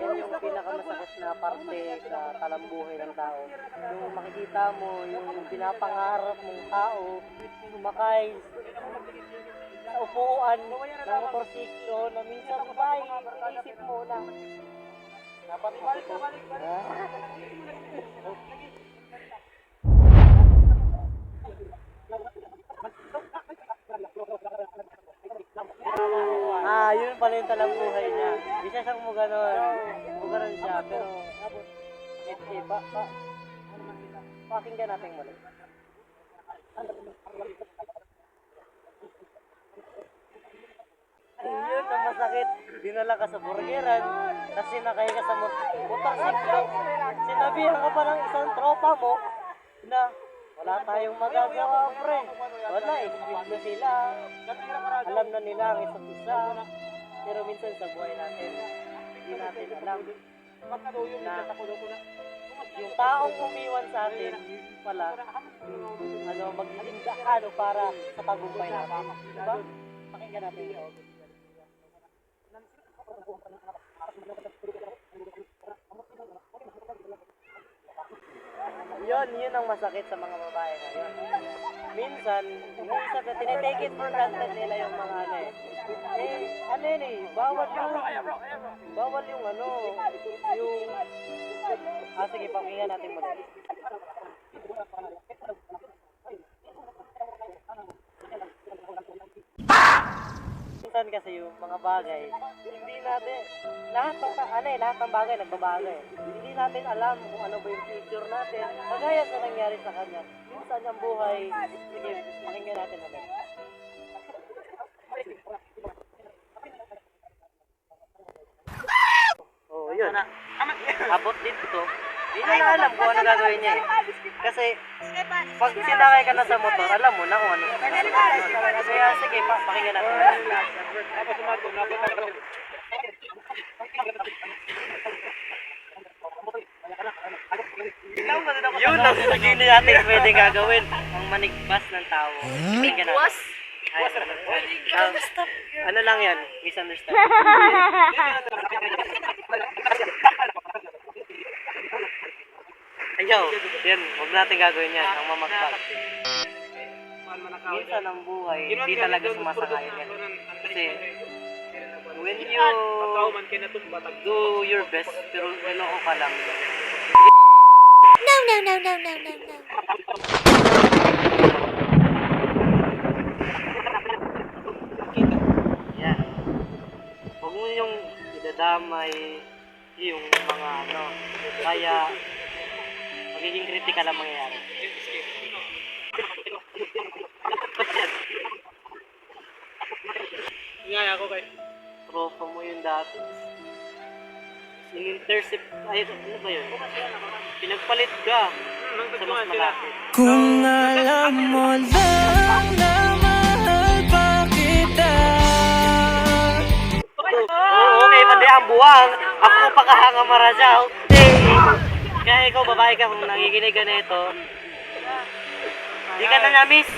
yun yung pinakamasakit na parte sa talambuhay ng tao. Yung makikita mo, yung pinapangarap mong tao, sumakay sa upuan ng motorsiklo na minsan ba iisip mo na dapat makikita. pala yung talang buhay niya. Di siya siyang mo ganon. Bugaran siya, pero. Eh, ba, ba, pakinggan natin muli. Yun ang masakit. Dinala ka sa burgeran, kasi nakaya ka sa mot- motorsiklo. Sinabihan ka pa ng isang tropa mo na wala tayong magagawa, pre. Wala, eh. na sila. Alam na nila ang isa't isa. Pero minsan sa buhay natin, hindi natin alam na yung taong umiwan sa atin pala ano magiging ano para sa tagumpay natin. Diba? Pakinggan natin yun. Yun, ang masakit sa mga babae ngayon. Minsan, na tinitake it for granted nila yung mga ano yun eh, bawal yung, bawal yung ano, yung, ah sige, pakinggan natin muna. Minsan kasi yung mga bagay, hindi natin, lahat ng, ano eh, lahat ng bagay nagbabago eh. Hindi natin alam kung ano ba yung future natin. Kagaya sa nangyari sa kanya, minsan ang buhay, sige, pakinggan natin ulit. Oh, yun. Abot din ito. Hindi na alam kung ano gagawin niya eh. Kasi, pag sinakay ka na sa motor, alam mo na kung ano. Kaya sige, pa, pakinggan natin. Yun ang hindi natin pwede gagawin. Ang manigmas ng tao. Ay, um, ano lang yan? Misunderstanding. Ayaw, yan, huwag natin gagawin yan, ang mamagpag. Minsan ang buhay, hindi talaga sumasakayan yan. Kasi, when you do your best, pero loko ka lang, No, no, no, no, no, no, no. Idadamay yung mga ano, kaya magiging critical ang mangyayari. Nga ako kay Tropa mo yun dati. In-intercept, ay, ano ba yun? Pinagpalit ka sa mas malaki. Kung alam mo lang Mandi ang. Ako pakahanga marajaw. Eh, kaya ikaw babae ka kung nangikinig ka nito. Di ka na na-miss.